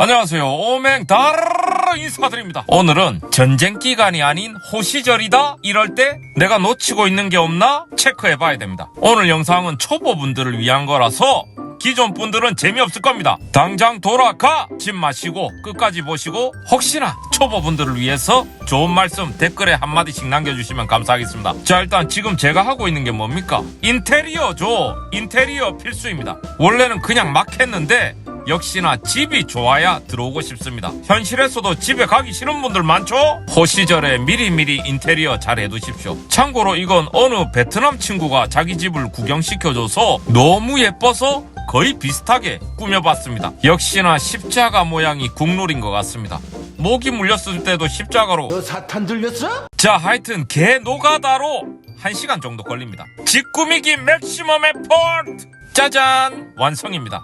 안녕하세요. 오맹다르 인사드립니다. 오늘은 전쟁 기간이 아닌 호시절이다? 이럴 때 내가 놓치고 있는 게 없나 체크해 봐야 됩니다. 오늘 영상은 초보분들을 위한 거라서 기존 분들은 재미없을 겁니다. 당장 돌아가! 집 마시고 끝까지 보시고 혹시나 초보분들을 위해서 좋은 말씀 댓글에 한마디씩 남겨주시면 감사하겠습니다. 자 일단 지금 제가 하고 있는 게 뭡니까? 인테리어죠. 인테리어 필수입니다. 원래는 그냥 막 했는데 역시나 집이 좋아야 들어오고 싶습니다. 현실에서도 집에 가기 싫은 분들 많죠? 호시절에 미리미리 인테리어 잘 해두십시오. 참고로 이건 어느 베트남 친구가 자기 집을 구경시켜줘서 너무 예뻐서 거의 비슷하게 꾸며봤습니다. 역시나 십자가 모양이 국룰인 것 같습니다. 모기 물렸을 때도 십자가로 너 사탄 들렸어? 자, 하여튼 개 노가다로 1시간 정도 걸립니다. 집 꾸미기 맥시멈 에포트! 짜잔! 완성입니다.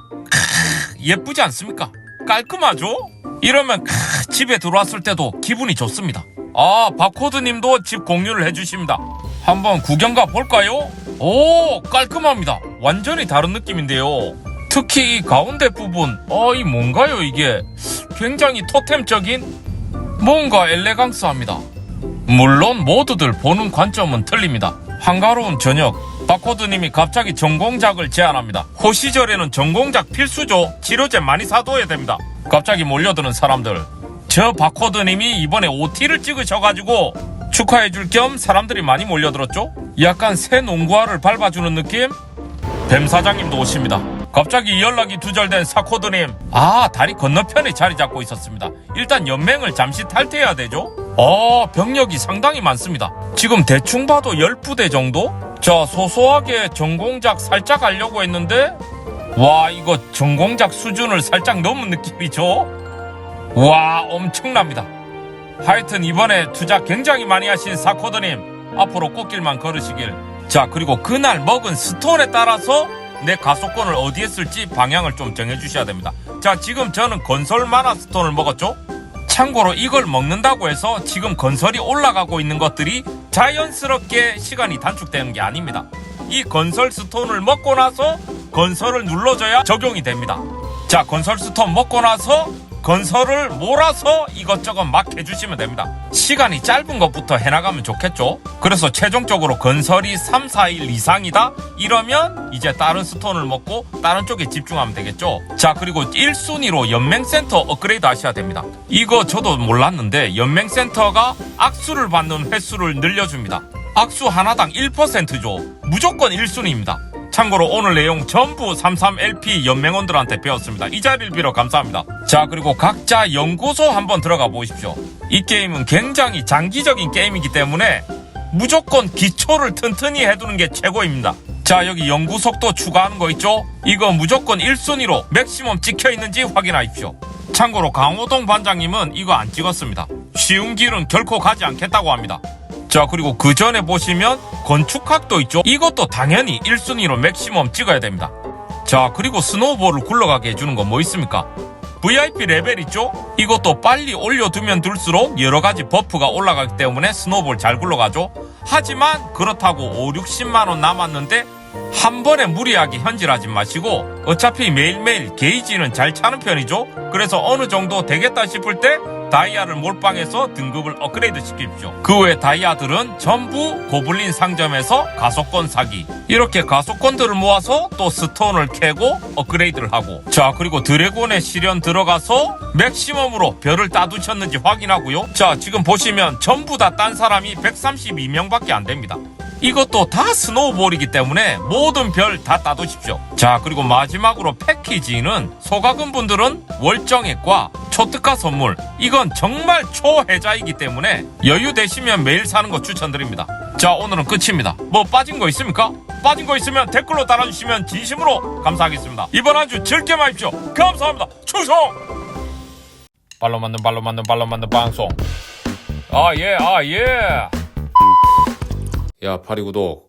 크, 예쁘지 않습니까? 깔끔하죠? 이러면 크, 집에 들어왔을 때도 기분이 좋습니다. 아, 바코드 님도 집 공유를 해주십니다. 한번 구경 가 볼까요? 오, 깔끔합니다. 완전히 다른 느낌인데요. 특히 이 가운데 부분, 어, 이 뭔가요, 이게? 굉장히 토템적인 뭔가 엘레강스합니다. 물론 모두들 보는 관점은 틀립니다. 한가로운 저녁, 바코드님이 갑자기 전공작을 제안합니다. 호시절에는 전공작 필수죠. 치료제 많이 사둬야 됩니다. 갑자기 몰려드는 사람들. 저 바코드님이 이번에 OT를 찍으셔가지고 축하해줄 겸 사람들이 많이 몰려들었죠? 약간 새 농구화를 밟아주는 느낌? 뱀 사장님도 오십니다. 갑자기 연락이 두절된 사코드님. 아, 다리 건너편에 자리 잡고 있었습니다. 일단 연맹을 잠시 탈퇴해야 되죠? 어, 병력이 상당히 많습니다. 지금 대충 봐도 10부대 정도? 자, 소소하게 전공작 살짝 하려고 했는데, 와, 이거 전공작 수준을 살짝 넘은 느낌이죠? 와, 엄청납니다. 하여튼 이번에 투자 굉장히 많이 하신 사코드님, 앞으로 꽃길만 걸으시길. 자, 그리고 그날 먹은 스톤에 따라서 내 가속권을 어디에 쓸지 방향을 좀 정해주셔야 됩니다. 자, 지금 저는 건설 만화 스톤을 먹었죠? 참고로 이걸 먹는다고 해서 지금 건설이 올라가고 있는 것들이 자연스럽게 시간이 단축되는 게 아닙니다. 이 건설 스톤을 먹고 나서 건설을 눌러줘야 적용이 됩니다. 자, 건설 스톤 먹고 나서 건설을 몰아서 이것저것 막 해주시면 됩니다. 시간이 짧은 것부터 해나가면 좋겠죠? 그래서 최종적으로 건설이 3, 4일 이상이다? 이러면 이제 다른 스톤을 먹고 다른 쪽에 집중하면 되겠죠? 자, 그리고 1순위로 연맹센터 업그레이드 하셔야 됩니다. 이거 저도 몰랐는데 연맹센터가 악수를 받는 횟수를 늘려줍니다. 악수 하나당 1%죠. 무조건 1순위입니다. 참고로 오늘 내용 전부 33LP 연맹원들한테 배웠습니다. 이 자리를 빌어 감사합니다. 자, 그리고 각자 연구소 한번 들어가 보십시오. 이 게임은 굉장히 장기적인 게임이기 때문에 무조건 기초를 튼튼히 해두는 게 최고입니다. 자, 여기 연구 속도 추가하는 거 있죠? 이거 무조건 1순위로 맥시멈 찍혀 있는지 확인하십시오. 참고로 강호동 반장님은 이거 안 찍었습니다. 쉬운 길은 결코 가지 않겠다고 합니다. 자 그리고 그 전에 보시면 건축학도 있죠. 이것도 당연히 1순위로 맥시멈 찍어야 됩니다. 자 그리고 스노우볼을 굴러가게 해주는 건 뭐 있습니까? VIP 레벨 있죠? 이것도 빨리 올려두면 둘수록 여러가지 버프가 올라가기 때문에 스노우볼 잘 굴러가죠. 하지만 그렇다고 5, 60만원 남았는데 한 번에 무리하게 현질하지 마시고 어차피 매일매일 게이지는 잘 차는 편이죠 그래서 어느 정도 되겠다 싶을 때 다이아를 몰빵해서 등급을 업그레이드 시킵시오. 그 외 다이아들은 전부 고블린 상점에서 가속권 사기. 이렇게 가속권들을 모아서 또 스톤을 캐고 업그레이드를 하고. 자, 그리고 드래곤의 시련 들어가서 맥시멈으로 별을 따두셨는지 확인하고요. 자, 지금 보시면 전부 다 딴 사람이 132명밖에 안 됩니다. 이것도 다 스노우볼이기 때문에 모든 별 다 따두십시오. 자, 그리고 마지막으로 패키지는 소가금 분들은 월정액과 초특가 선물. 이건 정말 초혜자이기 때문에 여유 되시면 매일 사는 거 추천드립니다. 자, 오늘은 끝입니다. 뭐 빠진 거 있습니까? 빠진 거 있으면 댓글로 달아주시면 진심으로 감사하겠습니다. 이번 한 주 즐겨 마십시오. 감사합니다. 충성! 발로 만든 발로 만든 발로 만든 방송. 아, 예, 아, 예. 야, 파리 구독.